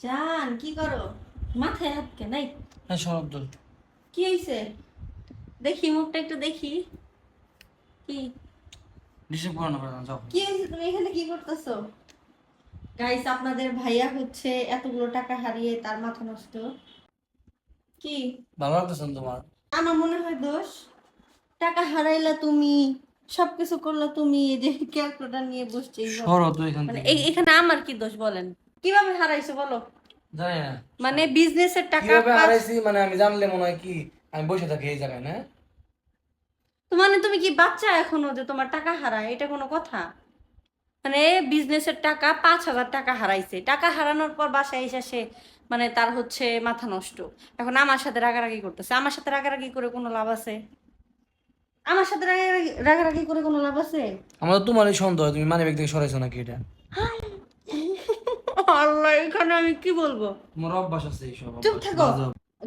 জান কি করো? মাথায় হাত কে নাই? হ্যাঁ সরব দোল। কি হয়েছে দেখি মুখটা একটু দেখি। কি? ডিসিপ করো না যাও। কি হয়েছে তুমি এখানে কি করতেছো? গাইস আপনাদের ভাইয়া হচ্ছে এতগুলো টাকা হারিয়ে তার মাথা নষ্ট। কি? ভালো লাগতেছে তোমার? আমার মনে হয় দোষ। টাকা হারাইলা তুমি সবকিছু করলা তুমি এই যে ক্যালকুলেটার নিয়ে বসছে। সরো তো এখান মানে থেকে। এখানে আমার কি দোষ বলেন? কীভাবে হারাইছো বলো? জানি না। মানে বিজনেসের টাকা কীভাবে হারাইছি মানে আমি জানলে মনে হয় কি আমি বসে থাকি এই জায়গায় না? তো মানে তুমি কি বাচ্চা এখনও যে তোমার টাকা হারায়? এটা কোনো কথা? মানে বিজনেসের টাকা পাঁচ হাজার টাকা হারাইছে। টাকা হারানোর পর বাসায় এসে সে মানে তার হচ্ছে মাথা নষ্ট। এখন আমার সাথে রাগারাগি করতেছে। আমার সাথে রাগারাগি করে কোনো লাভ আছে? আমার সাথে রাগারাগি রাগারাগি করে কোনো লাভ আছে? আমার তো তোমারই সন্দেহ তুমি মানে ব্যাগ থেকে সরাইছো নাকি এটা? আল্লাহ এখানে আমি কি বলব? তোমার অভ্যাস আছে এইসব চুপ থাকো।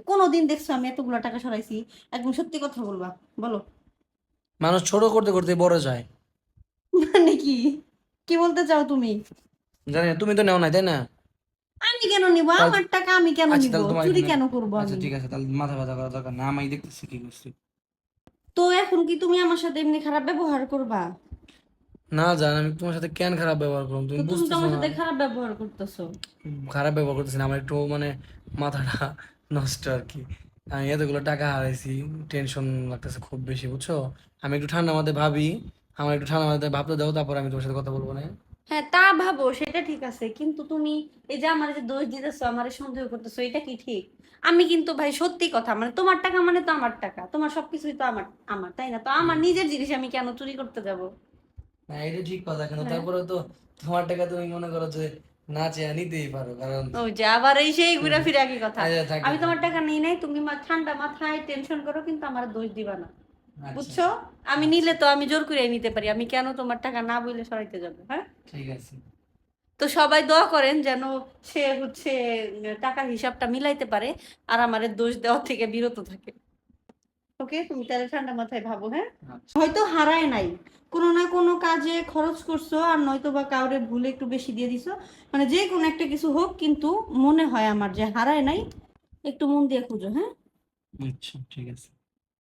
কোনোদিন দেখছ আমি এতগুলো টাকা সরাইছি একদম সত্যি কথা বলবা বলো। মানুষ ছোট করতে করতে বড় যায়। মানে কি? কি বলতে চাও তুমি? জানি না তুমি তো নেও নাই তাই না? আমি কেন নিব? আমার টাকা আমি কেন আচ্ছা, নিব? তাহলে তোমার চুরি এখানে- কেন করব আচ্ছা আমি? ঠিক আছে তাহলে মাথা ব্যথা করা দরকার না আমি দেখতেছি কি করছি। তো এখন কি তুমি আমার সাথে এমনি খারাপ ব্যবহার করবা? না জান আমি তোমার সাথে কেন খারাপ ব্যবহার করুন তো তুমি তুমি বুঝতেছো আমার না। সাথে খারাপ ব্যবহার করতেছো। খারাপ ব্যবহার করতেছি না আমার একটু মানে মাথাটা নষ্ট আর কি। আমি এতগুলো টাকা হারাইছি টেনশন লাগতেছে খুব বেশি বুঝছ? আমি একটু ঠান্ডা মাথায় ভাবি আমার একটু ঠান্ডা মাথায় ভাবতে দাও তারপর আমি তোমার সাথে কথা বলব না? হ্যাঁ তা ভাবো সেটা ঠিক আছে কিন্তু তুমি এই যে আমার যে দোষ দিতেছো আমার সন্দেহ করতেছো এটা কি ঠিক? আমি কিন্তু ভাই সত্যি কথা মানে তোমার টাকা মানে তো আমার টাকা তোমার সবকিছুই তো আমার আমার তাই না? তো আমার নিজের জিনিস আমি কেন চুরি করতে যাব? না এটা ঠিক কথা কিন্তু হ্যাঁ। তারপরে তো তোমার টাকা তুমি মনে করো যে না চেয়ে নিতেই পারো কারণ ওই যে আবার এই সেই ঘুরে ফিরে একই কথা। আচ্ছা, আমি তোমার টাকা নিই নাই তুমি মা- ঠান্ডা মাথায় টেনশন করো কিন্তু আমার দোষ দিবা না। আচ্ছা, বুঝছ? আমি নিলে তো আমি জোর করে নিতে পারি আমি কেন তোমার টাকা না বলে সরাইতে যাব হ্যাঁ? ঠিক আছে। তো সবাই দোয়া করেন যেন সে হচ্ছে টাকার হিসাবটা মিলাইতে পারে আর আমার দোষ দেওয়া থেকে বিরত থাকে। ওকে? তুমি তাহলে ঠান্ডা মাথায় ভাবো হ্যাঁ? আচ্ছা। হয়তো হারায় নাই। কোনো না কোনো কাজে খরচ করছ আর নয়তো বা কাউরে ভুলে একটু বেশি দিয়ে দিছো। মানে যে কোনো একটা কিছু হোক কিন্তু মনে হয় আমার যে হারায় নাই একটু মন দিয়ে খুঁজো হ্যাঁ? আচ্ছা ঠিক আছে।